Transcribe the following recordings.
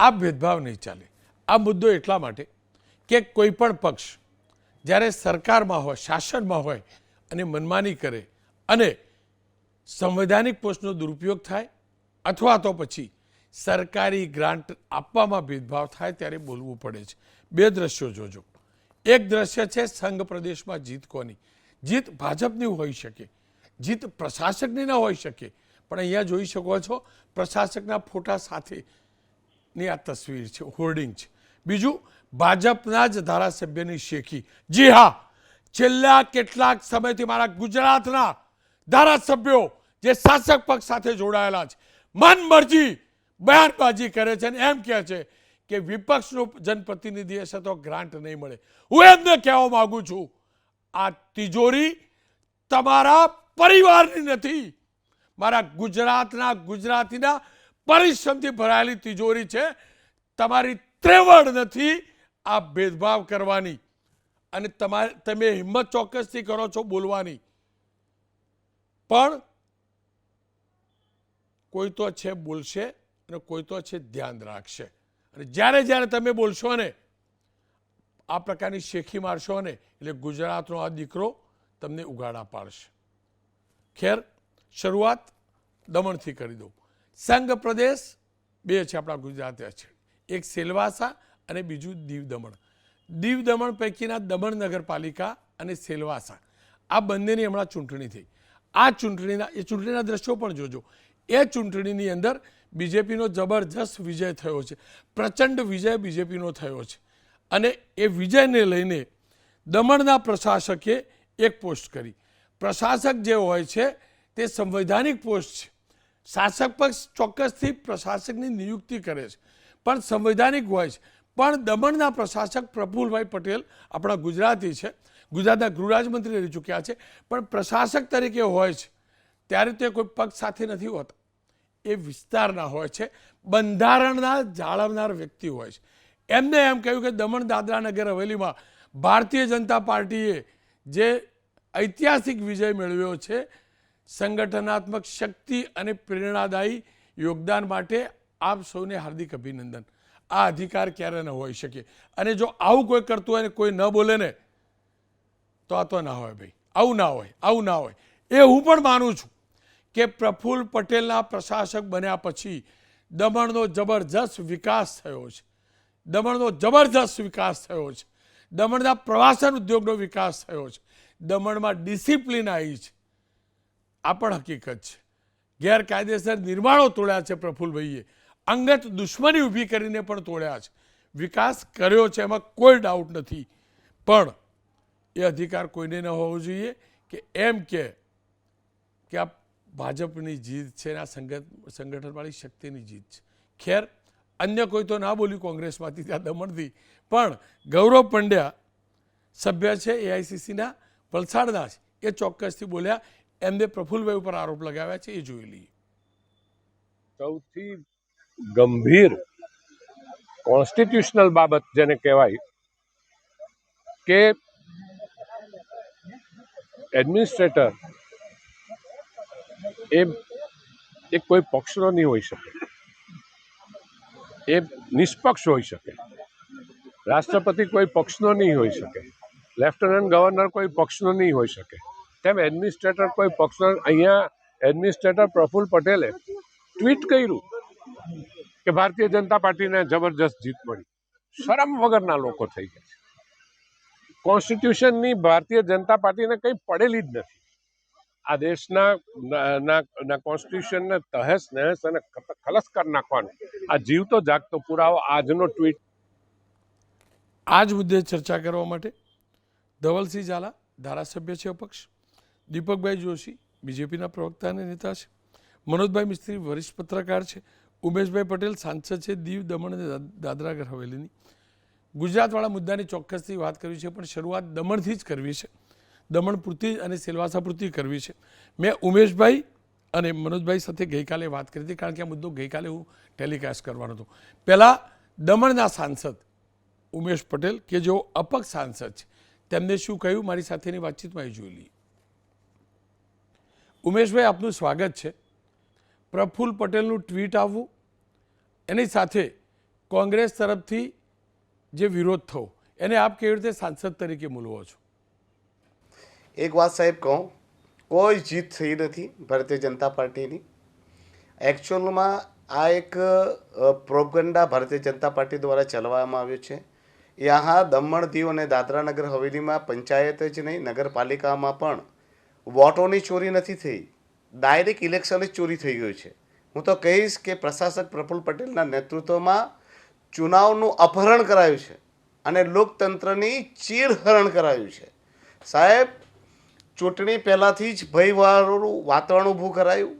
આ ભેદભાવ નહીં ચાલે. આ મુદ્દો એટલા માટે કે કોઈ પણ પક્ષ જ્યારે સરકારમાં હોય, શાસનમાં હોય અને મનમાની કરે અને સંવૈધાનિક પોસ્ટનો દુરુપયોગ થાય અથવા તો પછી સરકારી ગ્રાન્ટ આપવામાં ભેદભાવ થાય ત્યારે બોલવું પડે છે. બે દ્રશ્યો જોજો. એક દ્રશ્ય છે સંઘ પ્રદેશમાં જીત કોની? જીત ભાજપની હોઈ શકે. જીત પ્રશાસકની ન હોઈ શકે. પણ અહીંયા જોઈ શકો છો, પ્રશાસકના ફોટા સાથેની આ તસવીર છે હોર્ડિંગ છે. બીજું, ભાજપના જ ધારાસભ્યની શેખી. જી હા, છેલ્લા કેટલાક સમયથી મારા ગુજરાતના ધારાસભ્યો જે શાસક પક્ષ સાથે જોડાયેલા છે મન મરજી બયાનબાજી કરે છે અને એમ કહે છે કે વિપક્ષનું જનપ્રતિનિધિ હશે તો ગ્રાન્ટ નહીં મળે. હું એમને કહેવા માંગુ છું, આ તિજોરી તમારા પરિવારની નથી. મારા ગુજરાતના ગુજરાતીના પરિશ્રમથી ભરાયેલી તિજોરી છે. તમારી ત્રેવડ નથી આ ભેદભાવ કરવાની. અને તમારે તમે હિંમત ચોક્કસથી કરો છો બોલવાની. પણ કોઈ તો છે બોલશે અને કોઈ તો છે ધ્યાન રાખશે. અને જ્યારે જ્યારે તમે બોલશો ને, આ પ્રકારની શેખી મારશો ને, એટલે ગુજરાતનો આ દીકરો તમને ઉગાડા પાડશે. ખેર, શરૂઆત દમણથી કરી દઉં સંઘ પ્રદેશ, બે છે આપણા ગુજરાત છે. એક સેલવાસા અને બીજું દીવ દમણ. દીવ દમણ પૈકીના દમણ નગરપાલિકા અને સેલવાસા. આ બંનેની હમણાં ચૂંટણી થઈ. આ ચૂંટણીના, એ ચૂંટણીના દ્રશ્યો પણ જોજો. એ ચૂંટણીની અંદર બીજેપીનો જબરજસ્ત વિજય થયો છે. પ્રચંડ વિજય બીજેપીનો થયો છે. અને એ વિજયને લઈને દમણના પ્રશાસકે એક પોસ્ટ કરી. પ્રશાસક જે હોય છે, તે સંવૈધાનિક પોસ્ટ છે. શાસક પક્ષ ચોક્કસથી પ્રશાસકની નિયુક્તિ કરે છે. પણ સંવૈધાનિક હોય છે. પણ દમણના પ્રશાસક પ્રફુલભાઈ પટેલ આપણા ગુજરાતી છે. ગુજરાતના ગૃહરાજમંત્રી રહી ચૂક્યા છે. પણ પ્રશાસક તરીકે હોય છે. ત્યારે તે કોઈ પક્ષ સાથે નથી હોતા. એ વિસ્તારના હોય છે. બંધારણના જાળવનાર વ્યક્તિ હોય છે. એમને એમ કહ્યું કે દમણ દાદરા નગર હવેલીમાં ભારતીય જનતા પાર્ટીએ જે ઐતિહાસિક વિજય મેળવ્યો છે સંગઠનાત્મક શક્તિ અને પ્રેરણાદાયી યોગદાન માટે આપ સૌને હાર્દિક અભિનંદન. આ અધિકાર ક્યારે ન હોઈ શકે? અને જો આવું કોઈ કરતું હોય ને કોઈ ન બોલે ને, તો આ તો ના હોય ભાઈ. આવું ના હોય, આવું ના હોય. એ હું પણ માનું છું કે પ્રફુલ્લ પટેલના પ્રશાસક બન્યા પછી દમણનો જબરજસ્ત વિકાસ થયો છે. દમણનો જબરજસ્ત વિકાસ થયો છે. દમણના પ્રવાસન ઉદ્યોગનો વિકાસ થયો છે. દમણમાં ડિસિપ્લિન આવી છે. આ પણ હકીકત છે. ગેરકાયદેસર નિર્માણો તોડ્યા છે પ્રફુલભાઈએ અંગત દુશ્મની ઊભી કરીને પણ તોડ્યા છે. વિકાસ કર્યો છે એમાં કોઈ ડાઉટ નથી. પણ એ અધિકાર કોઈને ન હોવો જોઈએ કે એમ કે આ ભાજપની જીત છે આ સંગઠ સંગઠનવાળી શક્તિની જીત છે. ખેર, અન્ય કોઈ તો ના બોલ્યું કોંગ્રેસમાંથી ત્યાં દમણથી પણ ગૌરવ પંડ્યા સભ્ય છે એઆઈસીસીના વલસાડના છે. એ ચોક્કસથી બોલ્યા એમને પ્રફુલભાઈ ઉપર આરોપ લગાવ્યા છે, એ જોઈ લઈએ. સૌથી ગંભીર કોન્સ્ટિટ્યુશનલ બાબત જેને કહેવાય કે એડમિનિસ્ટ્રેટર એ એ કોઈ પક્ષનો નહીં હોઈ શકે. એ નિષ્પક્ષ હોઈ શકે. રાષ્ટ્રપતિ કોઈ પક્ષનો નહીં હોઈ શકે. લેફ્ટનન્ટ ગવર્નર કોઈ પક્ષનો નહીં હોઈ શકે. તેમ એડમિનિસ્ટ્રેટર કોઈ પક્ષ અહીંયા એડમિનિસ્ટ્રેટર પ્રફુલ્લ પટેલે ટ્વીટ કર્યું કે ભારતીય જનતા પાર્ટીને જબરજસ્ત જીત મળી. શરમ વગરના લોકો થઈ ગયા છે. કોન્સ્ટિટ્યુશનની ભારતીય જનતા પાર્ટીને કંઈ પડેલી જ નથી. આ દેશના કોન્સ્ટિટ્યુશનને તહેસ, નહેસ અને ખલસ કરી નાખવાનો. આ જીવતો જાગતો, પુરાવો આજનો ટ્વીટ આ જ મુદ્દે ચર્ચા કરવા માટે ધવલસિંહ ઝાલા ધારાસભ્ય છે અપક્ષ. દીપકભાઈ જોશી, બીજેપીના પ્રવક્તા અને નેતા છે. મનોજભાઈ મિસ્ત્રી વરિષ્ઠ પત્રકાર છે. ઉમેશભાઈ પટેલ સાંસદ છે. દીવ દમણ અને દાદરાગર હવેલીની. ગુજરાતવાળા મુદ્દાની ચોક્કસથી વાત કરવી છે, પણ શરૂઆત દમણથી જ કરવી છે. દમણ પૂરતી અને સેલવાસા પૂરતી કરવી છે. મેં ઉમેશભાઈ અને મનોજભાઈ સાથે ગઈકાલે વાત કરી હતી, કારણ કે આ મુદ્દો ગઈકાલે હું ટેલિકાસ્ટ કરવાનો હતો. પહેલાં દમણના સાંસદ ઉમેશ પટેલ, કે જેઓ અપક્ષ સાંસદ છે. તેમને શું કહ્યું? મારી સાથેની વાતચીતમાં એ જોઈ લઈએ. ઉમેશભાઈ, આપનું સ્વાગત છે. પ્રફુલ્લ પટેલનું ટ્વીટ આવવું, એની સાથે કોંગ્રેસ તરફથી જે વિરોધ થયો એને આપ કેવી રીતે સાંસદ તરીકે મૂલવો છો? એક વાત સાહેબ કહું, કોઈ જીત થઈ નથી ભારતીય જનતા પાર્ટીની. એકચ્યુઅલમાં આ એક પ્રોપગંડા ભારતીય જનતા પાર્ટી દ્વારા ચલાવવામાં આવ્યો છે. યહાં દમણ દીવ અને દાદરા નગર હવેલીમાં પંચાયત જ નહીં, નગરપાલિકામાં પણ વોટોની ચોરી નથી થઈ. ડાયરેક્ટ ઇલેક્શન જ ચોરી થઈ ગયું છે. હું તો કહીશ કે પ્રશાસક પ્રફુલ્લ પટેલના નેતૃત્વમાં ચુનાવનું અપહરણ કરાયું છે અને લોકતંત્રની ચીરહરણ કરાયું છે. સાહેબ, ચૂંટણી પહેલાંથી જ ભયવાળું વાતાવરણ ઊભું કરાયું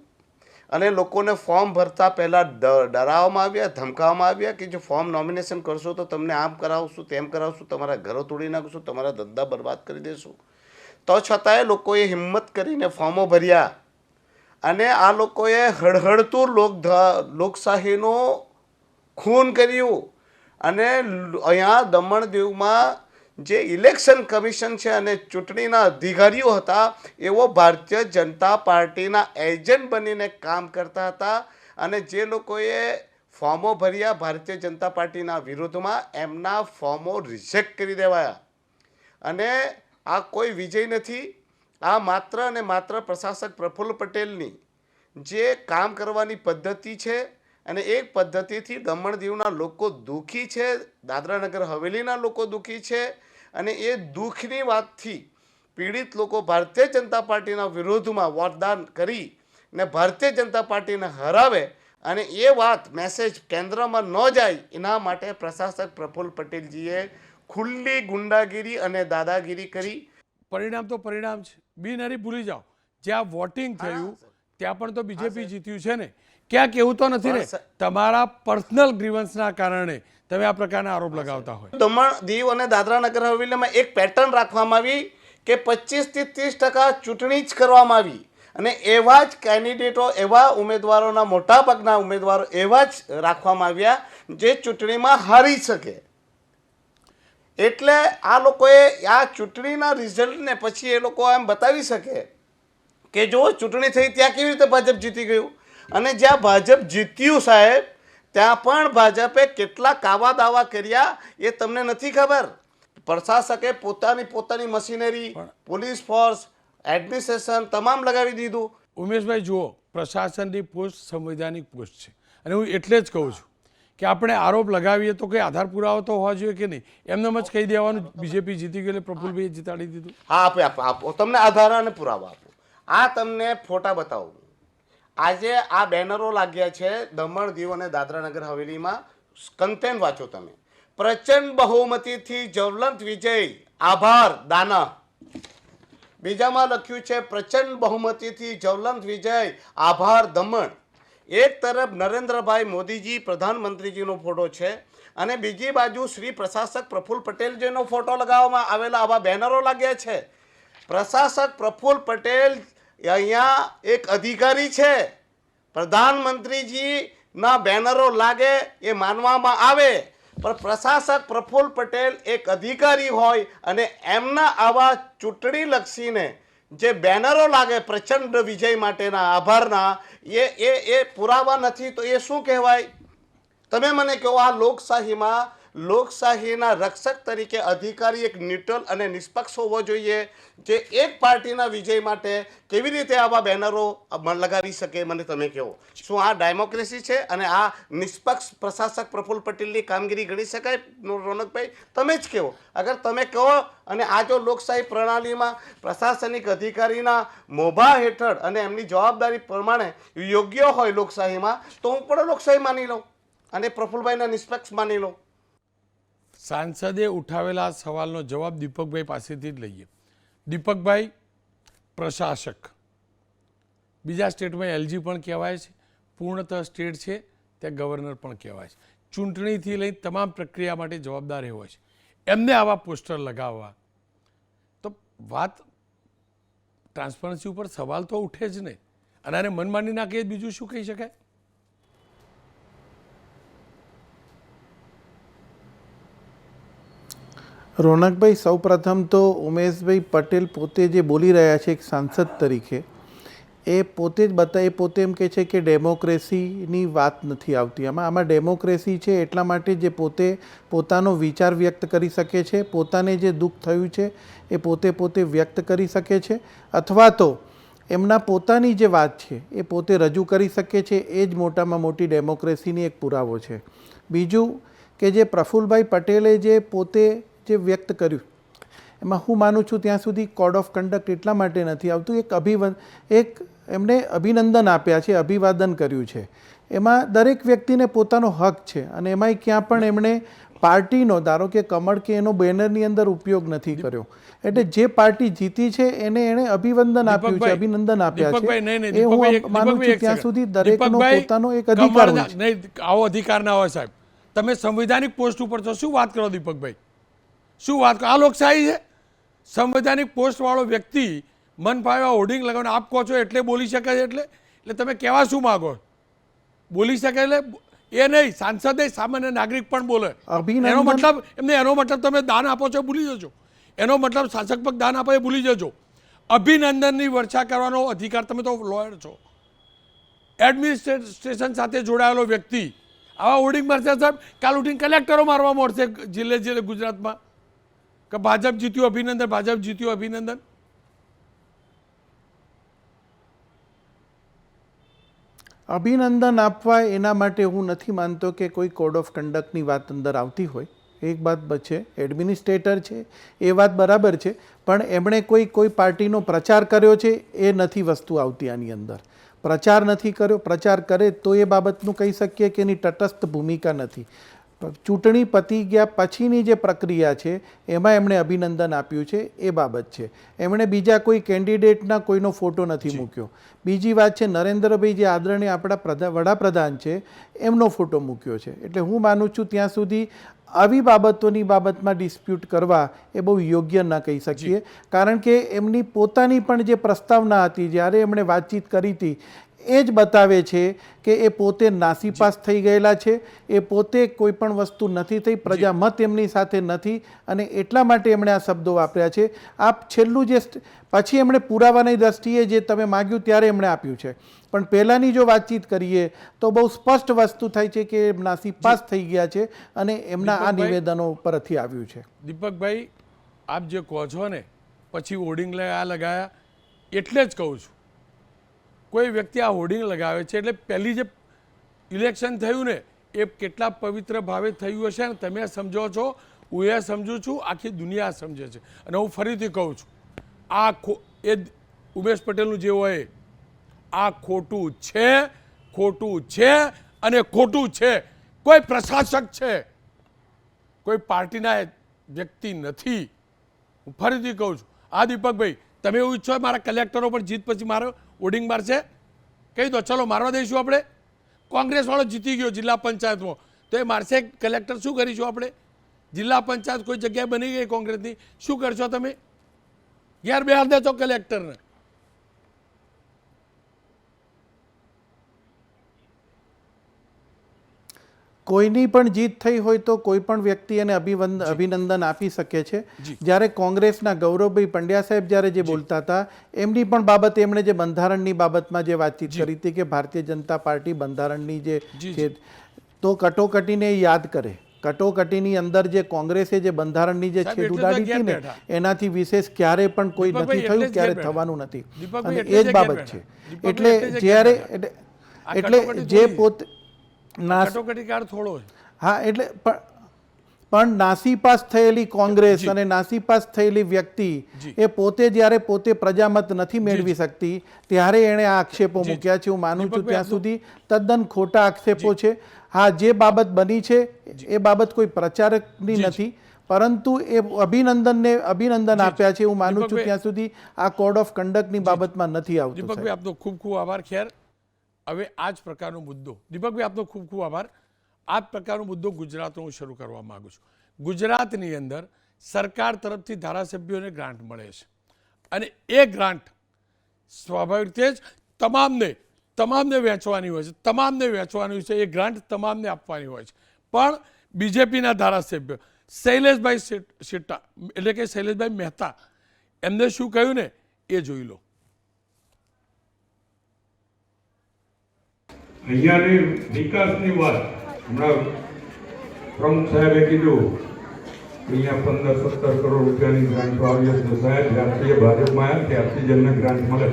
અને લોકોને ફોર્મ ભરતા પહેલાં ડ- ડરાવવામાં આવ્યા, ધમકાવવામાં આવ્યા કે જો ફોર્મ નોમિનેશન કરશો તો તમને આમ કરાવશું, તેમ કરાવશું, તમારા ઘરો તોડી નાખશું, તમારા ધંધા બરબાદ કરી દેશું. તો છતાંય લોકોએ હિંમત કરીને ફોર્મો ભર્યા. અને આ લોકોએ હળહળતું લોક લોકશાહીનો ખૂન કર્યું. અને અહીંયા દમણ દીવમાં જે ઇલેક્શન કમિશન છે અને ચૂંટણીના અધિકારીઓ હતા એવો ભારતીય જનતા પાર્ટીના એજન્ટ બનીને કામ કરતા હતા. અને જે લોકોએ ફોર્મો ભર્યા ભારતીય જનતા પાર્ટીના વિરોધમાં એમના ફોર્મો રિજેક્ટ કરી દેવાયા. અને આ કોઈ વિજય નથી. આ માત્ર અને માત્ર પ્રશાસક પ્રફુલ્લ પટેલની જે કામ કરવાની પદ્ધતિ છે અને એ પદ્ધતિથી દમણ દીવના લોકો દુઃખી છે, દાદરાનગર હવેલીના લોકો દુઃખી છે અને એ દુઃખની વાતથી પીડિત લોકો ભારતીય જનતા પાર્ટીના વિરોધમાં વોટદાન કરી ને ભારતીય જનતા પાર્ટીને હરાવે અને એ વાત મેસેજ કેન્દ્રમાં ન જાય એના માટે પ્રશાસક પ્રફુલ્લ પટેલજીએ ખુલ્લી ગુંડાગીરી અને દાદાગીરી કરી. પરિણામ તો પરિણામ છે. બિનહરી ભૂલી જાઓ. જ્યાં વોટિંગ થયું ત્યાં પણ તો બીજેપી જીત્યું છે ને. ક્યાંક એવું તો નથી ને. તમારા પર્સનલ ગ્રીવન્સના કારણે તમે આ પ્રકારના આરોપ લગાવતા હોય. દમણ દીવ અને દાદરા નગર હવેલીમાં એક પેટર્ન રાખવામાં આવી કે પચીસથી ત્રીસ ટકા ચૂંટણી જ કરવામાં આવી. અને એવા જ કેન્ડિડેટો એવા ઉમેદવારોના મોટાભાગના ઉમેદવારો એવા જ રાખવામાં આવ્યા જે ચૂંટણીમાં હારી શકે. એટલે આ લોકોએ આ ચૂંટણીના રિઝલ્ટને પછી એ લોકો એમ બતાવી શકે કે જો ચૂંટણી થઈ ત્યાં કેવી રીતે ભાજપ જીતી ગયું? અને જ્યાં ભાજપ જીત્યું સાહેબ ત્યાં પણ ભાજપે કેટલા કાવા દાવા કર્યા એ તમને નથી ખબર? પ્રશાસકે પોતાની પોતાની મશીનરી પોલીસ ફોર્સ એડમિનિસ્ટ્રેશન તમામ લગાવી દીધું. ઉમેશભાઈ જુઓ પ્રશાસનની પોસ્ટ સંવૈધાનિક પોસ્ટ છે. અને હું એટલે જ કહું છું કે આપણે આરોપ લગાવીએ તો કંઈ આધાર પુરાવો તો હોવા જોઈએ કે નહીં? એમને જ કહી દેવાનું, બીજેપી જીતી ગયું એટલે પ્રફુલભાઈએ જીતાડી દીધું. હા, આપે, આપો આપો. તમને આધાર અને પુરાવા આપો. આ તમને ફોટા બતાવો. આજે આ બેનરો લાગ્યા છે દમણ દીવ અને દાદરાનગર હવેલીમાં. કન્ટેન્ટ વાંચો તમે. પ્રચંડ બહુમતીથી જ્વલંત વિજય. આભાર, દાના. બીજામાં લખ્યું છે, પ્રચંડ બહુમતીથી જ્વલંત વિજય. આભાર, દમણ. એક તરફ નરેન્દ્રભાઈ મોદીજી પ્રધાનમંત્રીજીનો ફોટો છે અને બીજી બાજુ શ્રી પ્રશાસક પ્રફુલ્લ પટેલજીનો ફોટો લગાવવામાં આવેલા આવા બેનરો લાગ્યા છે. પ્રશાસક પ્રફુલ્લ પટેલ અહીંયા એક અધિકારી છે. પ્રધાનમંત્રીજીના બેનરો લાગે એ માનવામાં આવે. પણ પ્રશાસક પ્રફુલ્લ પટેલ એક અધિકારી હોય અને એમના આવા ચૂંટણી લક્ષીને જે બેનરો લાગે પ્રચંડ વિજય માટેના આભારના, એ એ એ પુરાવા નથી, તો એ શું કહેવાય? તમે મને કહો આ લોકશાહીમાં લોકશાહીના રક્ષક તરીકે અધિકારી એક ન્યુટ્રલ અને નિષ્પક્ષ હોવો જોઈએ જે એક પાર્ટીના વિજય માટે કેવી રીતે આવા બેનરો લગાવી શકે, મને તમે કહો. શું આ ડેમોક્રેસી છે અને આ નિષ્પક્ષ પ્રશાસક પ્રફુલ્લ પટેલની કામગીરી ગણી શકાય? રોનકભાઈ, તમે જ કહો. અગર તમે કહો અને આ જો લોકશાહી પ્રણાલીમાં પ્રશાસનિક અધિકારીના મોભા હેઠળ અને એમની જવાબદારી પ્રમાણે યોગ્ય હોય લોકશાહીમાં, તો હું પણ લોકશાહી માની લઉં અને પ્રફુલભાઈના નિષ્પક્ષ માની લઉં. સાંસદે ઉઠાવેલા સવાલનો જવાબ દીપકભાઈ પાસેથી જ લઈએ. દીપકભાઈ, પ્રશાસક. બીજા સ્ટેટમાં એલજી પણ કહેવાય છે, પૂર્ણતઃ સ્ટેટ છે, ત્યાં ગવર્નર પણ કહેવાય છે. ચૂંટણીથી લઈ તમામ પ્રક્રિયા માટે જવાબદાર એ હોય છે. એમને આવા પોસ્ટર લગાવવા. તો વાત ટ્રાન્સપરન્સી ઉપર સવાલ તો ઉઠે જ નહીં. અને આને મનમાની નાખે બીજું શું કહી શકાય? રોનકભાઈ, સૌપ્રથમ તો ઉમેશભાઈ પટેલ પોતે જે બોલી રહ્યા છે એક સાંસદ તરીકે, એ પોતે જ બતા, એ પોતે એમ કહે છે કે ડેમોક્રેસીની વાત નથી આવતી. આમાં આમાં ડેમોક્રેસી છે એટલા માટે જે પોતે પોતાનો વિચાર વ્યક્ત કરી શકે છે, પોતાને જે દુઃખ થયું છે એ પોતે પોતે વ્યક્ત કરી શકે છે, અથવા તો એમના પોતાની જે વાત છે એ પોતે રજૂ કરી શકે છે, એ જ મોટામાં મોટી ડેમોક્રેસીની એક પુરાવો છે. બીજું કે જે પ્રફુલભાઈ પટેલે જે પોતે જે વ્યક્ત કર્યું. એમાં હું માનું છું ત્યાં સુધી કોડ ઓફ કન્ડક્ટ એટલા માટે નથી આવતું એક અભિવન એક એમને અભિનંદન આપ્યા છે અભિવાદન કર્યું છે. એમાં દરેક વ્યક્તિને પોતાનો હક છે અને એમાંય ક્યાં પણ એમણે પાર્ટીનો ધારો કે કમળ કે એનો બેનરની અંદર ઉપયોગ નથી કર્યો. એટલે જે પાર્ટી જીતી છે એને એણે અભિવંદન આપ્યું છે અભિનંદન આપ્યા છે. એ હું માનું છું ત્યાં સુધી દરેકનો પોતાનો એક અધિકાર હોય આવો અધિકાર ના હોય સાહેબ. તમે સંવિધાનિક પોસ્ટ ઉપર છો શું વાત કરો દીપકભાઈ? શું વાત આ લોકશાહી છે? સંવૈધાનિક પોસ્ટવાળો વ્યક્તિ મન ફાવ્યા હોર્ડિંગ લગાવીને આપ કહો છો એટલે બોલી શકે છે એટલે? એટલે તમે કહેવા શું માગો? બોલી શકે એટલે? એ નહીં સાંસદ સામાન્ય નાગરિક પણ બોલે. એનો મતલબ એમને એનો મતલબ તમે દાન આપો છો ભૂલી જજો. એનો મતલબ શાસક પક્ષ દાન આપો એ ભૂલી જજો. અભિનંદનની વર્ષા કરવાનો અધિકાર તમે તો લોયર છો. એડમિનિસ્ટ્રેશન સાથે જોડાયેલો વ્યક્તિ. આવા હોર્ડિંગ મારશે સાહેબ કાલ ઉઠીને કલેક્ટરો મારવા મળશે જિલ્લે જિલ્લે ગુજરાતમાં. કે ભાજપ જીત્યું અભિનંદન, ભાજપ જીત્યું અભિનંદન? અભિનંદન આપવા એના માટે હું નથી માનતો કે કોઈ કોડ ઓફ કન્ડક્ટની વાત અંદર આવતી હોય. એક વાત છે એડમિનિસ્ટ્રેટર છે, એ વાત બરાબર છે, પણ એમણે કોઈ કોઈ પાર્ટીનો પ્રચાર કર્યો છે, એ નથી વસ્તુ આવતી આની અંદર. પ્રચાર નથી કર્યો, પ્રચાર કરે તો એ બાબતનું કહી શકીએ કે એની તટસ્થ ભૂમિકા નથી. ચૂંટણી પતી ગયા પછીની જે પ્રક્રિયા છે એમાં એમણે અભિનંદન આપ્યું છે એ બાબત છે. એમણે બીજા કોઈ કેન્ડિડેટના કોઈનો ફોટો નથી મૂક્યો. બીજી વાત છે નરેન્દ્રભાઈ જે આદરણીય આપણા પ્રધા વડાપ્રધાન છે એમનો ફોટો મૂક્યો છે. એટલે હું માનું છું ત્યાં સુધી આવી બાબતોની બાબતમાં ડિસ્પ્યુટ કરવા એ બહુ યોગ્ય ન કહી શકીએ. કારણ કે એમની પોતાની પણ જે પ્રસ્તાવના હતી જ્યારે એમણે વાતચીત કરી હતી એ જ બતાવે છે કે એ પોતે નાસીપાસ થઈ ગયેલા છે. એ પોતે કોઈ પણ વસ્તુ નથી થઈ પ્રજામત એમની સાથે નથી અને એટલા માટે એમણે આ શબ્દો વાપર્યા છે. આપ છેલ્લું જે પછી એમણે પુરાવાની દ્રષ્ટિએ જે તમે માગ્યું ત્યારે એમણે આપ્યું છે. પણ પહેલાંની જો વાતચીત કરીએ તો બહુ સ્પષ્ટ વસ્તુ થાય છે કે નાસીપાસ થઈ ગયા છે અને એમના આ નિવેદનો પરથી આવ્યું છે. દીપકભાઈ આપ જે કહો છો ને પછી હોર્ડિંગ આ લગાયા એટલે જ કહું છું. કોઈ વ્યક્તિ આ હોર્ડિંગ લગાવે છે એટલે પહેલી જે ઇલેક્શન થયું ને, એ કેટલા પવિત્ર ભાવે થયું હશે ને તમે સમજો છો, હું એ સમજું છું, આખી દુનિયા સમજે છે. અને હું ફરીથી કહું છું, આ ખો, એ ઉમેશ પટેલનું જે હોય, આ ખોટું છે ખોટું છે અને ખોટું છે. કોઈ પ્રશાસક છે, કોઈ પાર્ટીના વ્યક્તિ નથી. હું ફરીથી કહું છું, આ દીપકભાઈ, તમે એવું ઈચ્છો મારા કલેક્ટરો પણ જીત પછી મારો હોર્ડિંગ મારશે કહી દો, ચલો, મારવા દઈશું આપણે. કોંગ્રેસવાળો જીતી ગયો જિલ્લા પંચાયતમાં. તો એ મારશે કલેક્ટર શું કરીશું આપણે? જિલ્લા પંચાયત કોઈ જગ્યાએ બની ગઈ કોંગ્રેસની? શું કરશો તમે? યાર બેહાર દેશો કલેક્ટરને. કોઈની પણ જીત થઈ હોય તો કોઈ પણ વ્યક્તિ એને અભિવંદ અભિનંદન આપી શકે છે. જ્યારે કોંગ્રેસના ગૌરવભાઈ પંડ્યા સાહેબ જ્યારે જે બોલતા હતા એમની પણ બાબત એમણે જે બંધારણની બાબતમાં જે વાતચીત કરી હતી કે ભારતીય જનતા પાર્ટી બંધારણની જે છે તો કટોકટીને યાદ કરે. કટોકટીની અંદર જે કોંગ્રેસે જે બંધારણની જે છેદ ઉડાડી હતી ને એનાથી વિશેષ ક્યારે પણ કોઈ નથી થયું ક્યારે થવાનું નથી. અને એ જ બાબત છે. એટલે જ્યારે એટલે જે પોતે નાસ કટોકટીકાર થોડો હા એટલે પણ પણ નાસીપાસ થયેલી કોંગ્રેસ અને નાસીપાસ થયેલી વ્યક્તિ એ પોતે જ્યારે પોતે પ્રજામત નથી મેળવી શકતી ત્યારે એણે આ આક્ષેપો મૂક્યા છે હું માનું છું ત્યાં સુધી તદ્દન ખોટા આક્ષેપો છે. હા જે બાબત બની છે એ બાબત કોઈ પ્રચારકની નથી પરંતુ એ અભિનંદનને અભિનંદન આપ્યા છે હું માનું છું ત્યાં સુધી આ કોડ ઓફ કન્ડક્ટની બાબતમાં નથી આવતું આપનો ખૂબ ખૂબ આભાર ખેર. હવે આ જ પ્રકારનો મુદ્દો. દીપકભાઈ, આપનો ખૂબ ખૂબ આભાર. આ પ્રકારનો મુદ્દો ગુજરાતનો હું શરૂ કરવા માગું છું. ગુજરાતની અંદર સરકાર તરફથી ધારાસભ્યોને ગ્રાન્ટ મળે છે. અને એ ગ્રાન્ટ સ્વાભાવિક રીતે જ તમામને તમામને વહેંચવાની હોય છે. તમામને વહેંચવાની હોય છે. એ ગ્રાન્ટ તમામને આપવાની હોય છે. પણ બીજેપીના ધારાસભ્ય શૈલેષભાઈ સિટ્ટા એટલે કે શૈલેષભાઈ મહેતા, એમને શું કહ્યું ને? એ જોઈ લો. અહીંયાની વિકાસની વાત હમણાં પ્રમુખ સાહેબે કીધું, અહીંયા પંદર સત્તર કરોડ રૂપિયાની ગ્રાન્ટ આવી હશે. સાહેબ, જ્યારથી ભાજપમાં આવ્યા ત્યારથી જ એમને ગ્રાન્ટ મળે.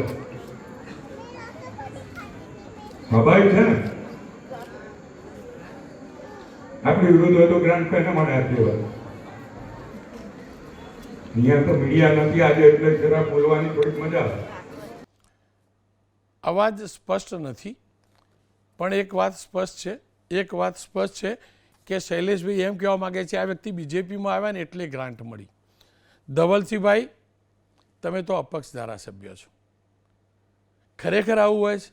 સ્વાભાવિક છે ને? આપણી વિરોધ હોય તો ગ્રાન્ટ કઈને મને આપી હોય અહીંયા તો મીડિયા નથી આજે એટલે જરા બોલવાની થોડીક મજા આવે. અવાજ સ્પષ્ટ નથી. પણ એક વાત સ્પષ્ટ છે, એક વાત સ્પષ્ટ છે કે શૈલેષભાઈ એમ કહેવા માગે છે, આ વ્યક્તિ બીજેપીમાં આવ્યા ને એટલે ગ્રાન્ટ મળી. ધવલસિંહભાઈ, તમે તો અપક્ષ ધારાસભ્ય છો. ખરેખર આવું હોય છે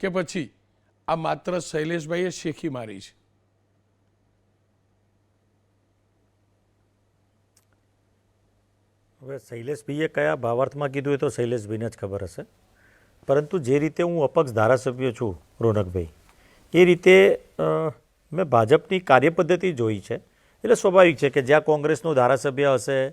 કે પછી આ માત્ર શૈલેષભાઈએ શેખી મારી છે? હવે શૈલેષભાઈએ કયા ભાવાર્થમાં કીધું એ તો શૈલેષભાઈને જ ખબર હશે. પરંતુ જે રીતે હું અપક્ષ ધારાસભ્ય છું રોનકભાઈ એ રીતે મેં ભાજપની કાર્યપદ્ધતિ જોઈ છે. એટલે સ્વાભાવિક છે કે જ્યાં કોંગ્રેસનો ધારાસભ્ય હશે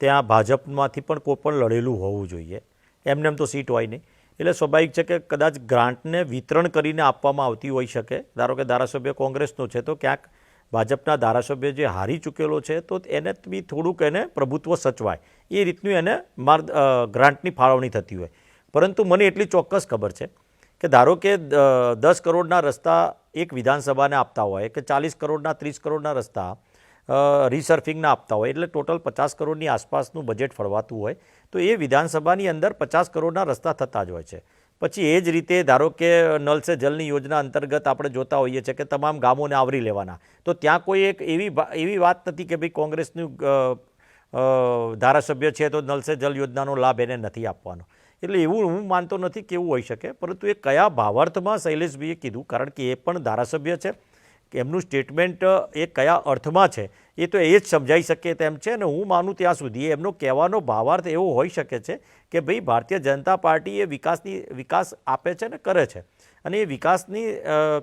ત્યાં ભાજપમાંથી પણ કોઈ પણ લડેલું હોવું જોઈએ. એમને એમ તો સીટ હોય નહીં. એટલે સ્વાભાવિક છે કે કદાચ ગ્રાન્ટને વિતરણ કરીને આપવામાં આવતી હોઈ શકે. ધારો કે ધારાસભ્ય કોંગ્રેસનો છે તો ક્યાંક ભાજપના ધારાસભ્ય જે હારી ચૂકેલો છે તો એને બી થોડુંક એને પ્રભુત્વ સચવાય. એ રીતનું એને માર અ, ગ્રાન્ટની ફાળવણી થતી હોય. પરંતુ મને એટલી ચોક્કસ ખબર છે કે ધારો કે દસ કરોડના રસ્તા એક વિધાનસભાને આપતા હોય કે ચાલીસ કરોડના, ત્રીસ કરોડના રસ્તા રિસર્ફિંગના આપતા હોય, એટલે ટોટલ પચાસ કરોડની આસપાસનું બજેટ ફળવાતું હોય, તો એ વિધાનસભાની અંદર પચાસ કરોડના રસ્તા થતા જ હોય છે. પછી એ જ રીતે ધારો કે નલ સે જલની યોજના અંતર્ગત આપણે જોતા હોઈએ છીએ કે તમામ ગામોને આવરી લેવાના. તો ત્યાં કોઈ એક એવી એવી વાત નથી કે ભાઈ કોંગ્રેસનું ધારાસભ્ય છે તો નલ સે જલ યોજનાનો લાભ એને નથી આપવાનો. એટલે એવું હું માનતો નથી કે એવું હોઈ શકે પરંતુ એ કયા ભાવાર્થમાં શૈલેષભાઈએ કીધું? કારણ કે એ પણ ધારાસભ્ય છે કે એમનું સ્ટેટમેન્ટ એ કયા અર્થમાં છે એ તો એ જ સમજાઈ શકે તેમ છે અને હું માનું ત્યાં સુધી એમનો કહેવાનો ભાવાર્થ એવો હોઈ શકે છે કે ભાઈ ભારતીય જનતા પાર્ટી એ વિકાસની વિકાસ આપે છે ને કરે છે. અને એ વિકાસની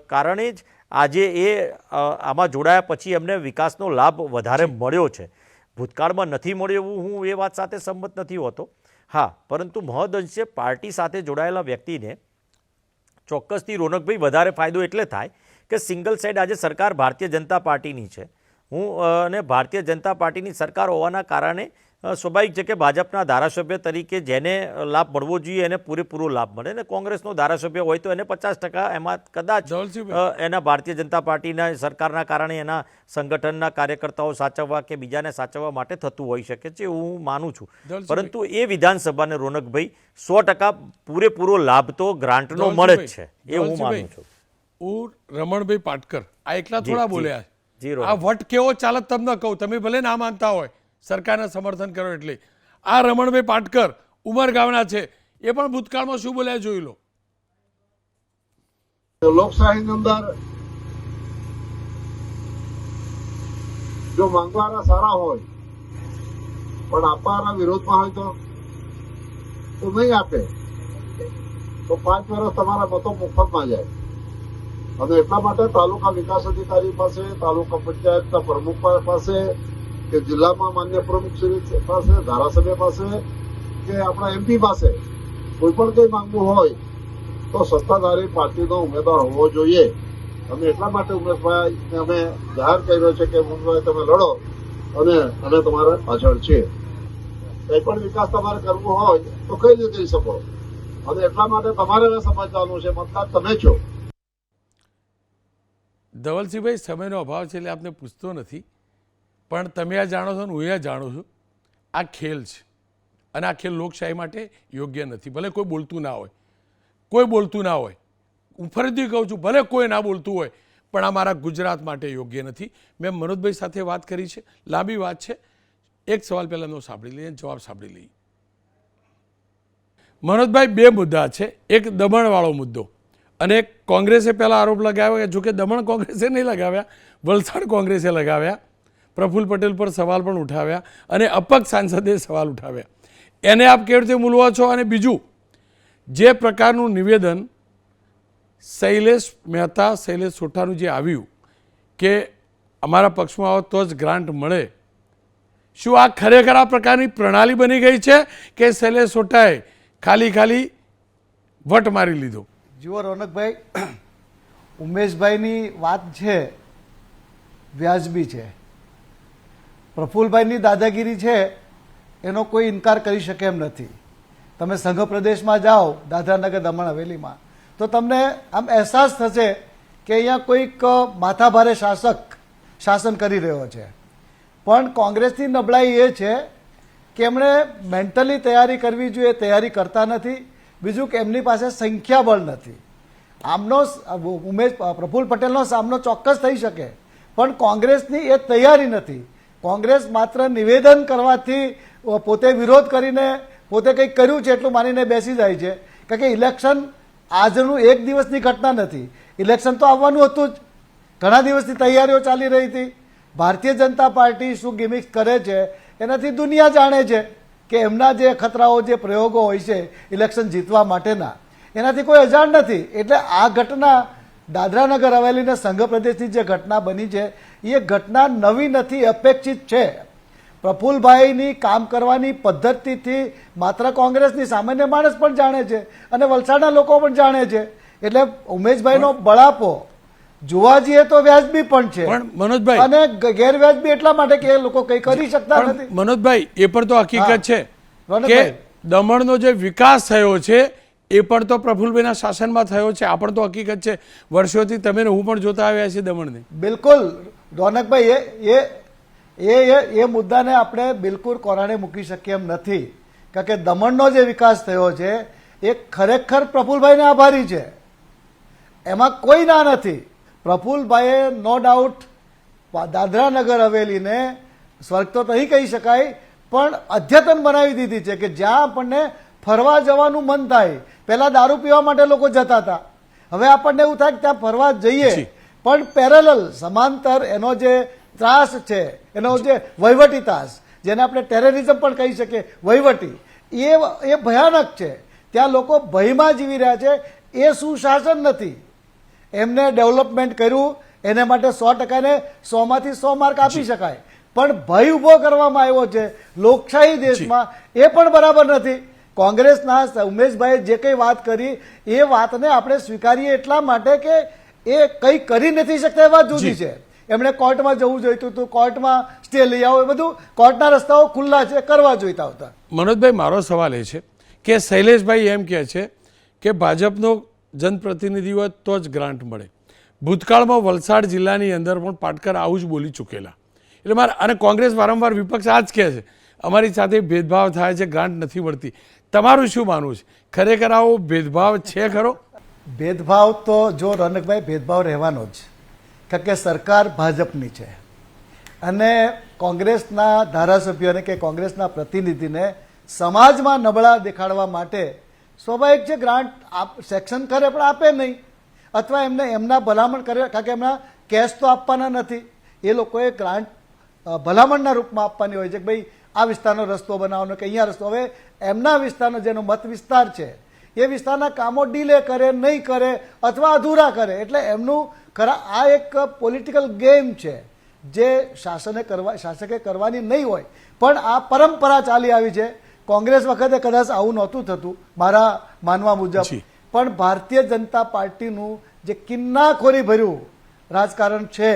કારણે જ આજે એ આમાં જોડાયા પછી એમને વિકાસનો લાભ વધારે મળ્યો છે. ભૂતકાળમાં નથી મળ્યો એવું હું એ વાત સાથે સંમત નથી હોતો. હા, પરંતુ મહદઅંશે પાર્ટી સાથે જોડાયેલા વ્યક્તિને ચોક્કસથી રોનકભાઈ વધારે ફાયદો એટલે થાય કે સિંગલ સાઇડ આજે સરકાર ભારતીય જનતા પાર્ટીની છે. હું અને ભારતીય જનતા પાર્ટીની સરકાર હોવાના કારણે સ્વાભાવિક છે કે ભાજપના ધારાસભ્ય તરીકે જેને લાભ મળવો જોઈએ એને પૂરેપૂરો લાભ મળે અને કોંગ્રેસનો ધારાસભ્ય હોય તો એને પચાસ ટકા એમાં કદાચ એના ભારતીય જનતા પાર્ટીના સરકારના કારણે એના સંગઠનના કાર્યકર્તાઓ સાચવવા કે બીજાને સાચવવા માટે થતું હોઈ શકે છે એવું હું માનું છું. પરંતુ એ વિધાનસભાને રોનકભાઈ સો ટકા પૂરેપૂરો લાભ તો ગ્રાન્ટનો મળે જ છે એ હું માનું છું. હું રમણભાઈ પાટકર આ એકલા થોડા બોલ્યા આ વટ કેવો ચાલત તમને કહું તમે ભલે ના માનતા હોય સરકારને સમર્થન કરો એટલે. આ રમણભાઈ પાટકર ઉમરગામના છે. એ પણ ભૂતકાળમાં શું બોલ્યા જોઈ લો. લોકશાહીની અંદર જો માંગવાના સારા હોય, પણ આપવાના વિરોધમાં હોય તો તો નહીં આપે. તો પાંચ વર્ષ તમારા મતો મફતમાં જાય. અને એટલા માટે તાલુકા વિકાસ અધિકારી પાસે, તાલુકા પંચાયતના પ્રમુખ પાસે કે જિલ્લામાં માન્ય પ્રમુખ શ્રી પાસે, ધારાસભ્ય પાસે કે આપણા એમપી પાસે કોઈ પણ કંઈ માંગવું હોય તો સત્તાધારી પાર્ટીનો ઉમેદવાર હોવો જોઈએ. અને એટલા માટે ઉમેશભાઈ અમે જાહેર કર્યો છે કે ઉમેશભાઈ તમે લડો અને અમે તમારા પાછળ છીએ. કંઈ પણ વિકાસ તમારે કરવો હોય તો કઈ રીતે કરી શકો? અને એટલા માટે તમારે હવે સમજવાનું છે, મતદાર તમે છો. ધવલસિંહભાઈ સમયનો અભાવ છે એટલે આપને પૂછતો નથી. પણ તમે આ જાણો છો ને હું એ જાણું છું, આ ખેલ છે. અને આ ખેલ લોકશાહી માટે યોગ્ય નથી. ભલે કોઈ બોલતું ના હોય. કોઈ બોલતું ના હોય. હું ફરીથી કહું છું, ભલે કોઈ ના બોલતું હોય, પણ આ મારા ગુજરાત માટે યોગ્ય નથી. મેં મનોજભાઈ સાથે વાત કરી છે. લાંબી વાત છે. એક સવાલ પહેલાં નો સાંભળી લઈએ જવાબ સાંભળી લઈએ. મનોજભાઈ, બે મુદ્દા છે. એક દમણવાળો મુદ્દો. અને એક કોંગ્રેસે પહેલા આરોપ લગાવ્યો કે જોકે દમણ કોંગ્રેસે નહીં લગાવ્યા, વલસાડ કોંગ્રેસે લગાવ્યા. પ્રફુલ્લ પટેલ પર સવાલ પણ ઉઠાવ્યા અને અપક્ષ સાંસદે સવાલ ઉઠાવ્યા. એને આપ કેવી રીતે મૂલવો છો? અને બીજું, જે પ્રકારનું નિવેદન શૈલેષ મહેતા, શૈલેષ સોઠાનું જે આવ્યું કે અમારા પક્ષમાં આવો તો જ ગ્રાન્ટ મળે, શું આ ખરેખર આ પ્રકારની પ્રણાલી બની ગઈ છે કે શૈલેષ સોઠાએ ખાલી ખાલી વટ મારી લીધો? જુઓ રોનકભાઈ, ઉમેશભાઈની વાત છે, વ્યાજબી છે. પ્રફુલભાઈની દાદાગીરી છે, એનો કોઈ ઇનકાર કરી શકે એમ નથી. તમે સંઘ પ્રદેશમાં જાઓ, દાદરાનગર દમણ હવેલીમાં, તો તમને આમ અહેસાસ થશે કે અહીંયા કોઈક માથાભારે શાસક શાસન કરી રહ્યો છે. પણ કોંગ્રેસની નબળાઈ એ છે કે એમણે મેન્ટલી તૈયારી કરવી જોઈએ તૈયારી કરતા નથી. બીજું કે એમની પાસે સંખ્યાબળ નથી. આમનો ઉમેશ પ્રફુલ્લ પટેલનો સામનો ચોક્કસ થઈ શકે, પણ કોંગ્રેસની એ તૈયારી નથી. કોંગ્રેસ માત્ર નિવેદન કરવાથી પોતે વિરોધ કરીને પોતે કંઈક કર્યું છે એટલું માનીને બેસી જાય છે. કારણ કે ઇલેક્શન આજનું એક દિવસની ઘટના નથી. ઇલેક્શન તો આવવાનું હતું જ. ઘણા દિવસથી તૈયારીઓ ચાલી રહી હતી. ભારતીય જનતા પાર્ટી શું ગિમિક્સ કરે છે, એનાથી દુનિયા જાણે છે કે એમના જે ખતરાઓ, જે પ્રયોગો હોય છે, ઇલેક્શન જીતવા માટેના. એનાથી કોઈ અજાણ નથી. એટલે આ ઘટના દાદરાનગર હવેલીના સંઘ પ્રદેશની જે ઘટના બની છે એ ઘટના નવી નથી અપેક્ષિત છે. પ્રફુલભાઈની કામ કરવાની પદ્ધતિથી માત્ર કોંગ્રેસની સામાન્ય માણસ પણ જાણે છે અને વલસાડના લોકો પણ જાણે છે. એટલે ઉમેશભાઈનો બળાપો જોવા જઈએ તો વ્યાજબી પણ છે. પણ મનોજભાઈ અને ગેરવ્યાજબી એટલા માટે કે એ લોકો કંઈ કરી શકતા નથી. મનોજભાઈ એ પણ તો હકીકત છે કે દમણનો જે વિકાસ થયો છે એ પણ તો પ્રફુલભાઈના શાસનમાં થયો છે. આ પણ તો હકીકત છે. વર્ષોથી તમે હું પણ જોતા આવ્યા છીએ દમણને. બિલકુલ. રોનકભાઈ, એ એ એ, એ- એ મુદ્દાને આપણે બિલકુલ કોરાણે મૂકી શકીએ એમ નથી. કારણ કે દમણનો જે વિકાસ થયો છે, એ ખરેખર પ્રફુલભાઈને આભારી છે. એમાં કોઈ ના નથી. પ્રફુલભાઈએ નો ડાઉટ દાદરાનગર હવેલીને સ્વર્ગ તો નહીં કહી શકાય, પણ અદ્યતન બનાવી દીધી છે કે જ્યાં આપણને ફરવા જવાનું મન થાય પહેલા દારૂ પીવા માટે લોકો જતા હતા. હવે આપણને એવું થાય કે ત્યાં ફરવા જઈએ. પણ પેરેલલ સમાંતર એનો જે ત્રાસ છે એનો જે. વહીવટી ત્રાસ જેને આપણે ટેરરિઝમ પણ કહી શકીએ વહીવટી એ એ ભયાનક છે. ત્યાં લોકો ભયમાં જીવી રહ્યા છે. એ સુશાસન નથી. એમને ડેવલપમેન્ટ કર્યું એને માટે સો ટકાને સોમાંથી સો માર્ક આપી શકાય. પણ ભય ઊભો કરવામાં આવ્યો છે. લોકશાહી દેશમાં એ પણ બરાબર નથી. કોંગ્રેસના ઉમેશભાઈએ જે કંઈ વાત કરી એ વાતને આપણે સ્વીકારીએ એટલા માટે કે એ કંઈ કરી નથી શકતા એ વાત જુદી છે. એમણે કોર્ટમાં જવું જોઈતું હતું કોર્ટમાં સ્ટે લઈ આવો એ બધું કોર્ટના રસ્તાઓ ખુલ્લા છે કરવા જોઈતા હતા. મનોજભાઈ મારો સવાલ એ છે કે શૈલેષભાઈ એમ કહે છે કે ભાજપનો જનપ્રતિનિધિ હોય તો જ ગ્રાન્ટ મળે. ભૂતકાળમાં વલસાડ જિલ્લાની અંદર પણ પાટકર આવું જ બોલી ચૂકેલા. એટલે મારે અને કોંગ્રેસ વારંવાર વિપક્ષ આ જ કહે છે અમારી સાથે ભેદભાવ થાય છે ગ્રાન્ટ નથી મળતી. તમારું શું માનવું છે? ખરેખર આવો ભેદભાવ છે ખરો? ભેદભાવ તો જો રનકભાઈ, ભેદભાવ રહેવાનો જ. કારણ કે સરકાર ભાજપની છે. અને કોંગ્રેસના ધારાસભ્યોને કે કોંગ્રેસના પ્રતિનિધિને સમાજમાં નબળા દેખાડવા માટે સ્વાભાવિક છે, ગ્રાન્ટ આપ, સેક્શન કરે પણ આપે નહીં. અથવા એમને એમના ભલામણ કરે, કારણ કે એમના કેશ તો આપવાના નથી. એ લોકોએ ગ્રાન્ટ ભલામણના રૂપમાં આપવાની હોય છે કે ભાઈ આ વિસ્તારનો રસ્તો બનાવવાનો કે અહીંયા રસ્તો. હવે એમના વિસ્તારનો જેનો મત વિસ્તાર છે એ વિસ્તારના કામો ડીલે કરે નહીં કરે અથવા અધૂરા કરે. એટલે એમનું ખરા આ એક પોલિટિકલ ગેમ છે જે શાસને કરવા શાસકે કરવાની નહીં હોય. પણ આ પરંપરા ચાલી આવી છે. કોંગ્રેસ વખતે કદાચ આવું નહોતું થતું મારા માનવા મુજબ. પણ ભારતીય જનતા પાર્ટીનું જે કિન્નાખોરી ભર્યું રાજકારણ છે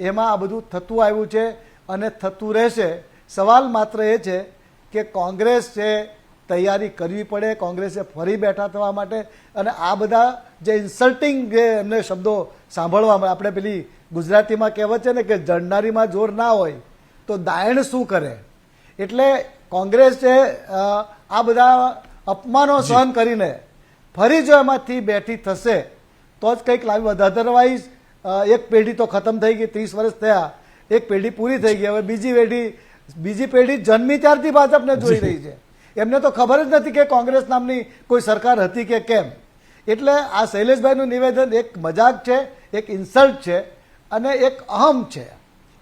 એમાં આ બધું થતું આવ્યું છે અને થતું રહેશે. સવાલ માત્ર એ છે કે કોંગ્રેસ છે તૈયારી કરવી પડે કોંગ્રેસે ફરી બેઠા થવા માટે અને આ બધા જે ઇન્સલ્ટિંગ જે એમને શબ્દો સાંભળવા આપણે પેલી ગુજરાતીમાં કહેવત છે ને કે જણનારીમાં જોર ના હોય તો દાયણ શું કરે? એટલે કોંગ્રેસ છે આ બધા અપમાનો સહન કરીને ફરી જો એમાંથી બેઠી થશે તો જ કંઈક લાવી. અધરવાઇઝ એક પેઢી તો ખતમ થઈ ગઈ ત્રીસ વર્ષ થયા એક પેઢી પૂરી થઈ ગઈ. હવે બીજી પેઢી બીજી પેઢી જન્મી ત્યારથી ભાજપને જોઈ રહી છે. એમને તો ખબર જ નથી કે કોંગ્રેસ નામની કોઈ સરકાર હતી કે કેમ. એટલે આ શૈલેષભાઈનું નિવેદન એક મજાક છે એક ઇન્સલ્ટ છે અને એક અહમ છે.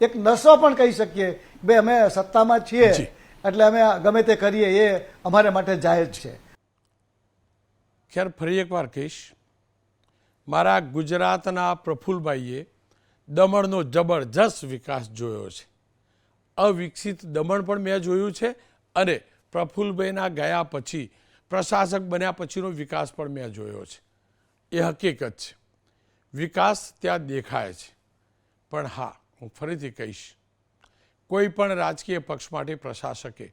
એક નશો પણ કહી શકીએ. ભાઈ અમે સત્તામાં છીએ એટલે અમે ગમે તે કરીએ એ અમારે માટે જાહેર છે. ખેર ફરી એકવાર કહીશ મારા ગુજરાતના પ્રફુલભાઈએ દમણનો જબરજસ્ત વિકાસ જોયો છે. અવિકસિત દમણ પણ મેં જોયું છે અને પ્રફુલભાઈના ગયા પછી પ્રશાસક બન્યા પછીનો વિકાસ પણ મેં જોયો છે. એ હકીકત છે. વિકાસ ત્યાં દેખાય છે. પણ હા, હું ફરીથી કહીશ, કોઈ પણ રાજકીય પક્ષ માટે પ્રશાસકે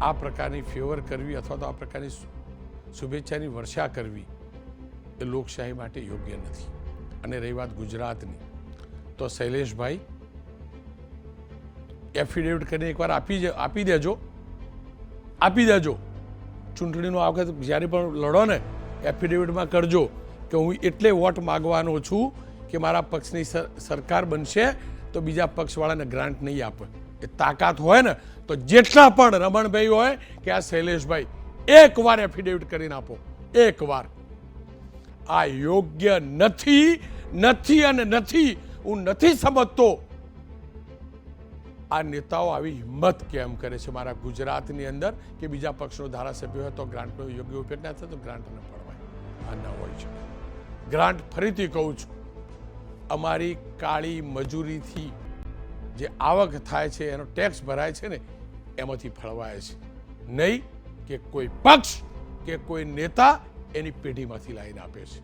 આ પ્રકારની ફેવર કરવી અથવા તો આ પ્રકારની શુભેચ્છાની વર્ષા કરવી એ લોકશાહી માટે યોગ્ય નથી. અને રહી વાત ગુજરાતની. તો શૈલેષભાઈ એફિડેવિટ કરીને એકવાર આપી આપી દેજો. આપી દેજો. ચૂંટણીનો આ વખત જ્યારે પણ લડો ને એફિડેવિટમાં કરજો કે હું એટલે વોટ માગવાનો છું કે મારા પક્ષની સર- સરકાર બનશે તો બીજા પક્ષવાળાને ગ્રાન્ટ નહીં આપે. એ તાકાત હોય ને, તો જેટલા પણ રમણભાઈ હોય કે આ શૈલેષભાઈ, એકવાર એફિડેવિટ કરીને આપો. એકવાર. આ યોગ્ય નથી નથી અને નથી, હું નથી સમજતો આ નેતાઓ આવી હિંમત કેમ કરે છે મારા ગુજરાતની અંદર કે બીજા પક્ષનો ધારાસભ્ય હોય તો ગ્રાન્ટનો યોગ્ય ઉપયોગ ના થાય તો ગ્રાન્ટ ન પડવાય આ ન હોય છે ગ્રાન્ટ ફરીથી કહું છું, અમારી કાળી મજૂરીથી જે આવક થાય છે, એનો ટેક્સ ભરાય છે ને, એમાંથી ફળવાય છે. નહીં કે કોઈ પક્ષ કે કોઈ નેતા એની પેઢીમાંથી લાવીને આપે છે.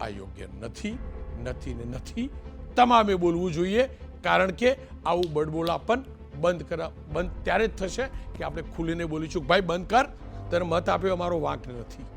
આ યોગ્ય નથી નથી ને નથી. તમામે બોલવું જોઈએ કારણ કે આવું બડબોલાપન બંધ કરા, બંધ ત્યારે જ થશે કે આપણે ખુલીને બોલીશું ભાઈ બંધ કર, તને મત આપ્યો અમારો વાંક નથી.